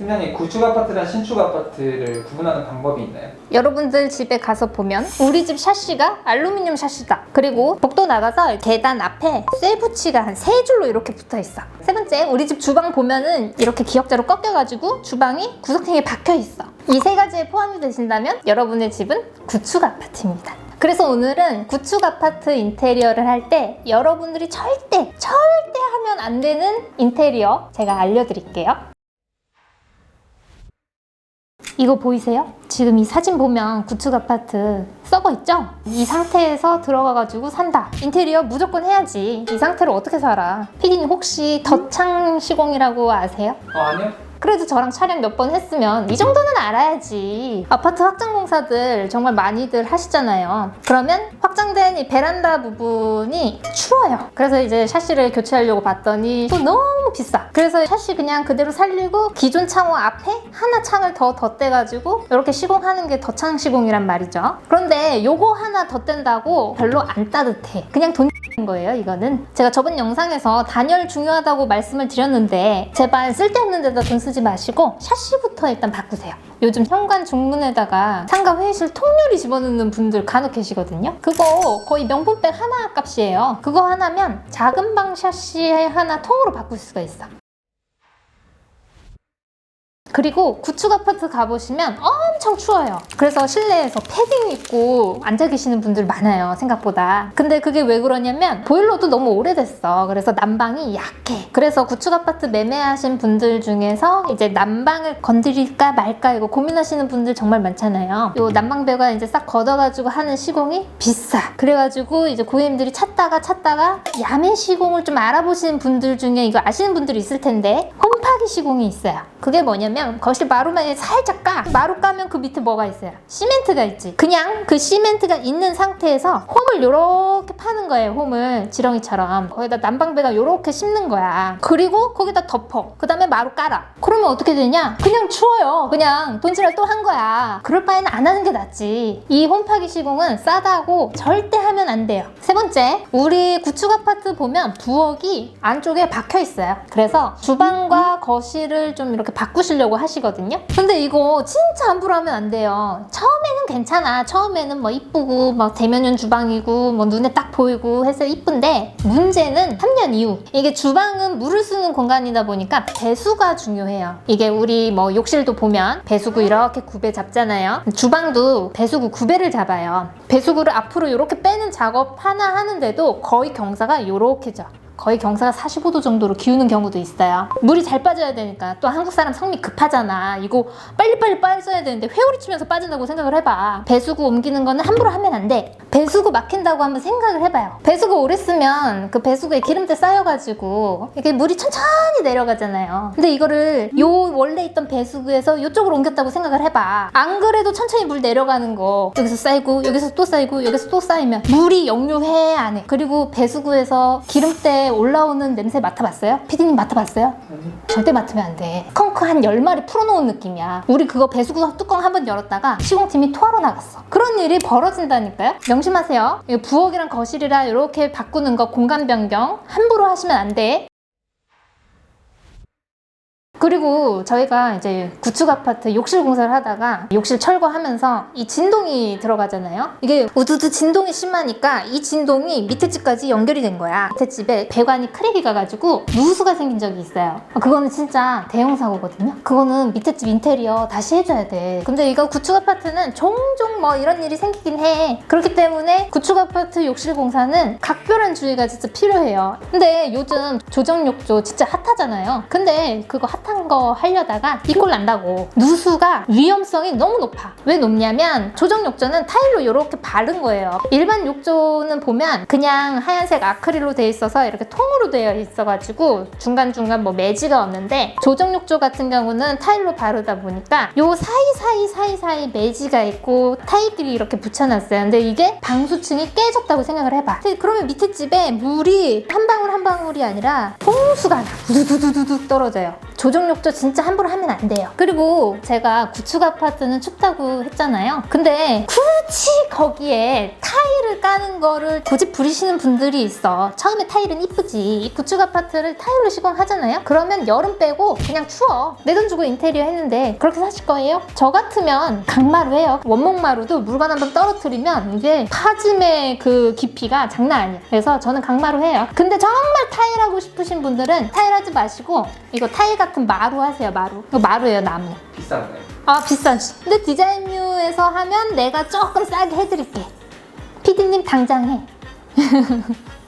팀장님 구축 아파트랑 신축 아파트를 구분하는 방법이 있나요? 여러분들 집에 가서 보면 우리 집 샤시가 알루미늄 샤시다. 그리고 복도 나가서 계단 앞에 쇠붙이가 한 세 줄로 이렇게 붙어 있어. 세 번째, 우리 집 주방 보면은 이렇게 기역자로 꺾여가지고 주방이 구석탱이에 박혀 있어. 이 세 가지에 포함이 되신다면 여러분의 집은 구축 아파트입니다. 그래서 오늘은 구축 아파트 인테리어를 할 때 여러분들이 절대 절대 하면 안 되는 인테리어 제가 알려드릴게요. 이거 보이세요? 지금 이 사진 보면 구축 아파트 썩어 있죠? 이 상태에서 들어가가지고 산다. 인테리어 무조건 해야지. 이 상태로 어떻게 살아? 피디님 혹시 더창 시공이라고 아세요? 어 아니요. 그래도 저랑 촬영 몇 번 했으면 이 정도는 알아야지. 아파트 확장 공사들 정말 많이들 하시잖아요. 그러면 확장된 이 베란다 부분이 추워요. 그래서 이제 샤시를 교체하려고 봤더니 또 너무 비싸. 그래서 샤시 그냥 그대로 살리고 기존 창호 앞에 하나 창을 더 덧대가지고 이렇게 시공하는 게 더창 시공이란 말이죠. 그런데 요거 하나 덧댄다고 별로 안 따뜻해. 그냥 돈 거예요, 이거는. 제가 저번 영상에서 단열 중요하다고 말씀을 드렸는데 제발 쓸데없는 데다 돈 쓰지 마시고 샤시부터 일단 바꾸세요. 요즘 현관 중문에다가 상가 회의실 통유리 집어넣는 분들 간혹 계시거든요. 그거 거의 명품백 하나 값이에요. 그거 하나면 작은 방 샤시 하나 통으로 바꿀 수가 있어. 그리고 구축 아파트 가보시면 엄청 추워요. 그래서 실내에서 패딩 입고 앉아 계시는 분들 많아요, 생각보다. 근데 그게 왜 그러냐면 보일러도 너무 오래됐어. 그래서 난방이 약해. 그래서 구축 아파트 매매하신 분들 중에서 이제 난방을 건드릴까 말까 이거 고민하시는 분들 정말 많잖아요. 요 난방배가 이제 싹 걷어가지고 하는 시공이 비싸. 그래가지고 이제 고객님들이 찾다가 찾다가 야매 시공을 좀 알아보시는 분들 중에 이거 아시는 분들이 있을 텐데 홈 파기 시공이 있어요. 그게 뭐냐면 거실 마루만 살짝 까. 마루 까면 그 밑에 뭐가 있어요? 시멘트가 있지. 그냥 그 시멘트가 있는 상태에서 홈을 요렇게 파는 거예요. 홈을 지렁이처럼. 거기다 난방배가 요렇게 심는 거야. 그리고 거기다 덮어. 그 다음에 마루 깔아. 그러면 어떻게 되냐? 그냥 추워요. 그냥 돈치를 또한 거야. 그럴 바에는 안 하는 게 낫지. 이 홈파기 시공은 싸다고 절대 하면 안 돼요. 세 번째, 우리 구축 아파트 보면 부엌이 안쪽에 박혀 있어요. 그래서 주방과 거실을 좀 이렇게 바꾸시려고 하시거든요. 근데 이거 진짜 함부로 하면 안 돼요. 처음에는 괜찮아. 처음에는 뭐 이쁘고 막 대면형 주방이고 뭐 눈에 딱 보이고 해서 이쁜데 문제는 3년 이후 이게 주방은 물을 쓰는 공간이다 보니까 배수가 중요해요. 이게 우리 뭐 욕실도 보면 배수구 이렇게 구배 잡잖아요. 주방도 배수구 구배를 잡아요. 배수구를 앞으로 이렇게 빼는 작업 하나 하는데도 거의 경사가 이렇게 져. 거의 경사가 45도 정도로 기우는 경우도 있어요. 물이 잘 빠져야 되니까 또 한국 사람 성미 급하잖아. 이거 빨리빨리 빠져야 되는데 회오리 치면서 빠진다고 생각을 해봐. 배수구 옮기는 거는 함부로 하면 안 돼. 배수구 막힌다고 한번 생각을 해봐요. 배수구 오래 쓰면 그 배수구에 기름때 쌓여가지고 이게 물이 천천히 내려가잖아요. 근데 이거를 요 원래 있던 배수구에서 이쪽으로 옮겼다고 생각을 해봐. 안 그래도 천천히 물 내려가는 거 여기서 쌓이고 여기서 또 쌓이고 여기서 또 쌓이면 물이 역류해 안 해. 그리고 배수구에서 기름때 올라오는 냄새 맡아봤어요? 피디님 맡아봤어요? 절대 맡으면 안 돼. 컹크 한 10마리 풀어놓은 느낌이야. 우리 그거 배수구 뚜껑 한번 열었다가 시공팀이 토하러 나갔어. 그런 일이 벌어진다니까요? 명심하세요. 부엌이랑 거실이랑 이렇게 바꾸는 거 공간 변경 함부로 하시면 안 돼. 그리고 저희가 이제 구축 아파트 욕실 공사를 하다가 욕실 철거하면서 이 진동이 들어가잖아요. 이게 우두두 진동이 심하니까 이 진동이 밑에 집까지 연결이 된 거야. 밑에 집에 배관이 크랙이 가가지고 누수가 생긴 적이 있어요. 그거는 진짜 대형 사고거든요. 그거는 밑에 집 인테리어 다시 해줘야 돼. 근데 이거 구축 아파트는 종종 뭐 이런 일이 생기긴 해. 그렇기 때문에 구축 아파트 욕실 공사는 각별한 주의가 진짜 필요해요. 근데 요즘 조정 욕조 진짜 핫하잖아요. 근데 그거 핫한 거 하려다가 이꼴 난다고. 누수가 위험성이 너무 높아. 왜 높냐면 조정 욕조는 타일로 이렇게 바른 거예요. 일반 욕조는 보면 그냥 하얀색 아크릴로 돼 있어서 이렇게 통으로 되어 있어가지고 중간중간 뭐 매지가 없는데 조정 욕조 같은 경우는 타일로 바르다 보니까 요 사이사이 사이사이 매지가 있고 타일끼리 이렇게 붙여놨어요. 근데 이게 방수층이 깨졌다고 생각을 해봐. 그러면 밑에 집에 물이 한 방울 한 방울이 아니라 홍수가 나. 두두두두둑 떨어져요. 조정욕조 진짜 함부로 하면 안 돼요. 그리고 제가 구축 아파트는 춥다고 했잖아요. 근데 굳이 거기에 타일을 까는 거를 고집 부리시는 분들이 있어. 처음에 타일은 이쁘지. 이 구축 아파트를 타일로 시공하잖아요. 그러면 여름 빼고 그냥 추워. 내 돈 주고 인테리어 했는데 그렇게 사실 거예요? 저 같으면 강마루 해요. 원목마루도 물건 한번 떨어뜨리면 이게 파짐의 그 깊이가 장난 아니야. 그래서 저는 강마루 해요. 근데 정말 타일하고 싶으신 분들은 타일하지 마시고 이거 타일 같은 마루 하세요. 마루. 이거 마루예요, 나무. 비싼 거예요. 아 비싸지. 근데 디자인뮤에서 하면 내가 조금 싸게 해드릴게. 피디님 당장 해.